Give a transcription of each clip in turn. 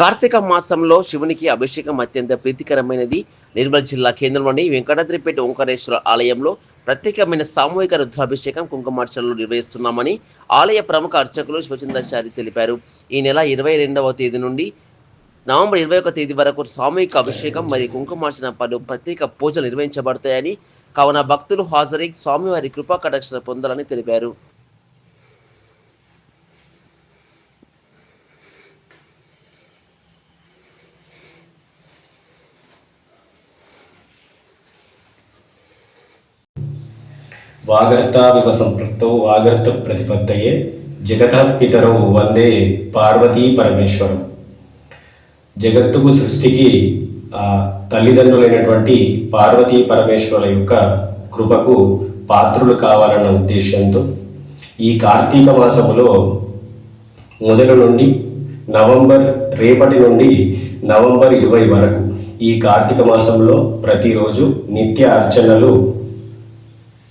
కార్తీక మాసంలో శివునికి అభిషేకం అత్యంత ప్రీతికరమైనది. నిర్మల్ జిల్లా కేంద్రంలోని వెంకటాద్రిపేట ఓంకారేశ్వర ఆలయంలో ప్రత్యేకమైన సామూహిక రుద్రాభిషేకం కుంకుమార్చనలు నిర్వహిస్తున్నామని ఆలయ ప్రముఖ అర్చకులు శివచంద్రాచారి తెలిపారు. ఈ నెల ఇరవై రెండవ తేదీ నుండి నవంబర్ ఇరవై ఒక తేదీ వరకు సామూహిక అభిషేకం మరియు కుంకుమార్చన పలు ప్రత్యేక పూజలు నిర్వహించబడతాయని కావున భక్తులు హాజరై స్వామివారి కృపా కటాక్షణ పొందాలని తెలిపారు. వాగర్తావివ సంపృక్తౌ వాగర్త ప్రతిపత్తయే జగత పితరౌ వందే పార్వతీ పరమేశ్వరం. జగత్తుకు సృష్టికి ఆ తల్లిదండ్రులైనటువంటి పార్వతీ పరమేశ్వరుల యొక్క కృపకు పాత్రులు కావాలన్న ఉద్దేశంతో ఈ కార్తీక మాసములో మొదలు నుండి నవంబర్ రేపటి నుండి నవంబర్ ఇరవై వరకు ఈ కార్తీక మాసంలో ప్రతిరోజు నిత్య అర్చనలు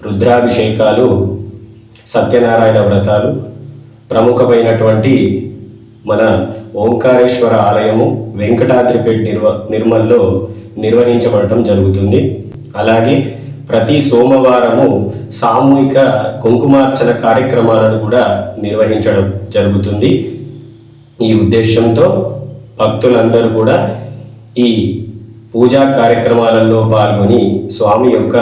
రుద్రాభిషేకాలు సత్యనారాయణ వ్రతాలు ప్రముఖమైనటువంటి మన ఓంకారేశ్వర ఆలయము వెంకటాద్రిపేట్ నిర్వ నిర్మల్లో నిర్వహించబడటం జరుగుతుంది. అలాగే ప్రతి సోమవారము సామూహిక కుంకుమార్చన కార్యక్రమాలను కూడా నిర్వహించడం జరుగుతుంది. ఈ ఉద్దేశంతో భక్తులందరూ కూడా ఈ పూజా కార్యక్రమాలలో పాల్గొని స్వామి యొక్క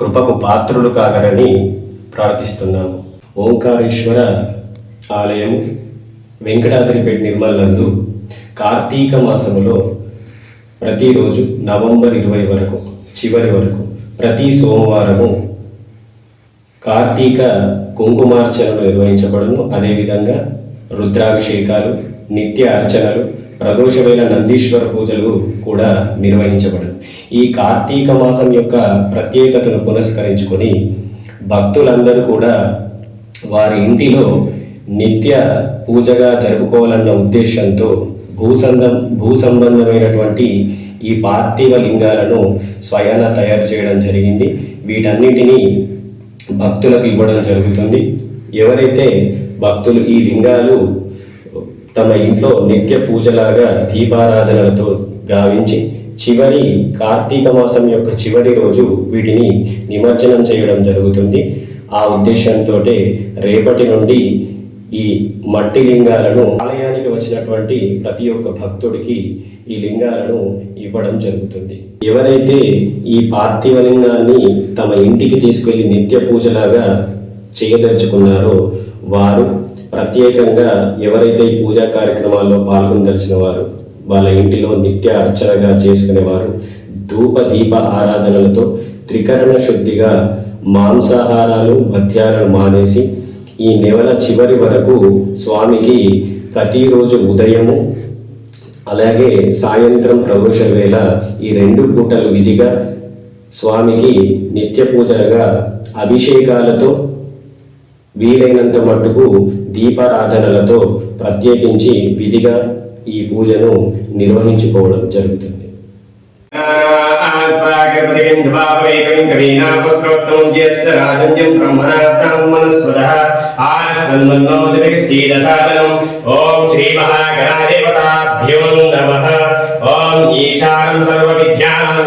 కృపకు పాత్రులు కాగరని ప్రార్థిస్తున్నాము. ఓంకారేశ్వర ఆలయం వెంకటాద్రిపేట నిర్మల్ నందు కార్తీక మాసములో ప్రతిరోజు నవంబర్ ఇరవై వరకు చివరి వరకు ప్రతి సోమవారము కార్తీక కుంకుమార్చనలు నిర్వహించబడును. అదేవిధంగా రుద్రాభిషేకాలు నిత్య అర్చనలు ప్రదోషమైన నందీశ్వర పూజలు కూడా నిర్వహించబడను ఈ కార్తీక మాసం యొక్క ప్రత్యేకతను పునస్కరించుకొని భక్తులందరూ కూడా వారి ఇంటిలో నిత్య పూజగా జరుపుకోవాలన్న ఉద్దేశంతో భూసంధం భూ సంబంధమైనటువంటి ఈ పార్థివ లింగాలను స్వయాన తయారు చేయడం జరిగింది. వీటన్నిటినీ భక్తులకు ఇవ్వడం జరుగుతుంది. ఎవరైతే భక్తులు ఈ లింగాలు తమ ఇంట్లో నిత్య పూజలాగా దీపారాధనలతో గావించి చివరి కార్తీక మాసం యొక్క చివరి రోజు వీటిని నిమజ్జనం చేయడం జరుగుతుంది. ఆ ఉద్దేశంతో రేపటి నుండి ఈ మట్టి లింగాలను ఆలయానికి వచ్చినటువంటి ప్రతి ఒక్క భక్తుడికి ఈ లింగాలను ఇవ్వడం జరుగుతుంది. ఎవరైతే ఈ పార్థివ లింగాన్ని తమ ఇంటికి తీసుకెళ్ళి నిత్య పూజలాగా చేయదలుచుకున్నారో వారు ప్రత్యేకంగా ఎవరైతే ఈ పూజా కార్యక్రమాల్లో పాల్గొనదలిచిన వారు వాళ్ళ ఇంటిలో నిత్య అర్చనగా చేసుకునేవారు ధూప దీప ఆరాధనలతో త్రికరణ శుద్ధిగా మాంసాహారాలు మద్యాలను మానేసి ఈ నెల చివరి వరకు స్వామికి ప్రతిరోజు ఉదయము అలాగే సాయంత్రం ప్రదోష వేళ ఈ రెండు పూటలు విధిగా స్వామికి నిత్య పూజలుగా అభిషేకాలతో వీలైనంత మట్టుకు దీపారాధనలతో ప్రత్యేకించి విధిగా ఈ పూజను నిర్వహించుకోవడం జరుగుతుంది. బ్రహ్మణ ఓం శ్రీ మహాగణాధిపతాభ్యో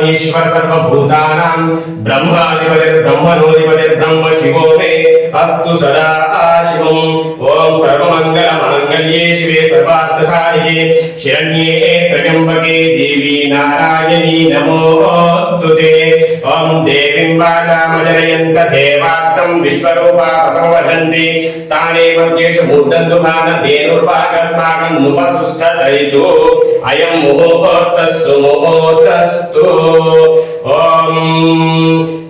సర్వవిద్యానాం ఈశ్వర సర్వభూతానాం బ్రహ్మాధిపతిర్బ్రహ్మణోధిపతిర్బ్రహ్మ శివో మే అస్తు సదా శివం ఓం సర్వమంగళమాంగళ్యే శివే సర్వార్థసాధికే శరణ్యే త్రయంబకే దేవి నారాయణీ నమోస్తుతే ఓం దేవీం వాచామజనయంత దేవాస్తం విశ్వరూపా సంవదంతి స్థానే వర్జేషు మూర్ధన్దుహాన ధేనుర్వాగస్మాకం నుపసుష్ఠతైతు. అయం ముహూర్తస్సు ముహూర్తస్తు. ఓం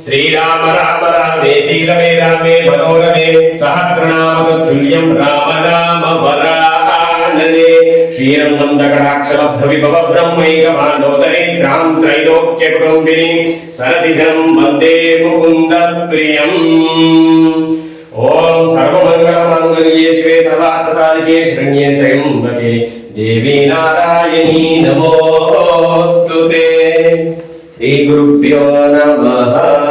శ్రీరామ రామ రామే రమే రామే మనోరమే సహస్రనామ తుల్యం రామ రామ వరాననే శ్రీరంగం దకటాక్షలబ్ధ విభవ బ్రహ్మైక మానోదరిద్రాం త్రైలోక్య కుటుంబిని సరసిజం వందే ముకుంద ప్రియం ఓం సర్వమంగళమంగళ్యే శివే సర్వార్థ సాధికే శరణ్యే త్రయంబకే దేవీ నారాయణీ నమోస్తుతే శ్రీ గురుభ్యో నమః.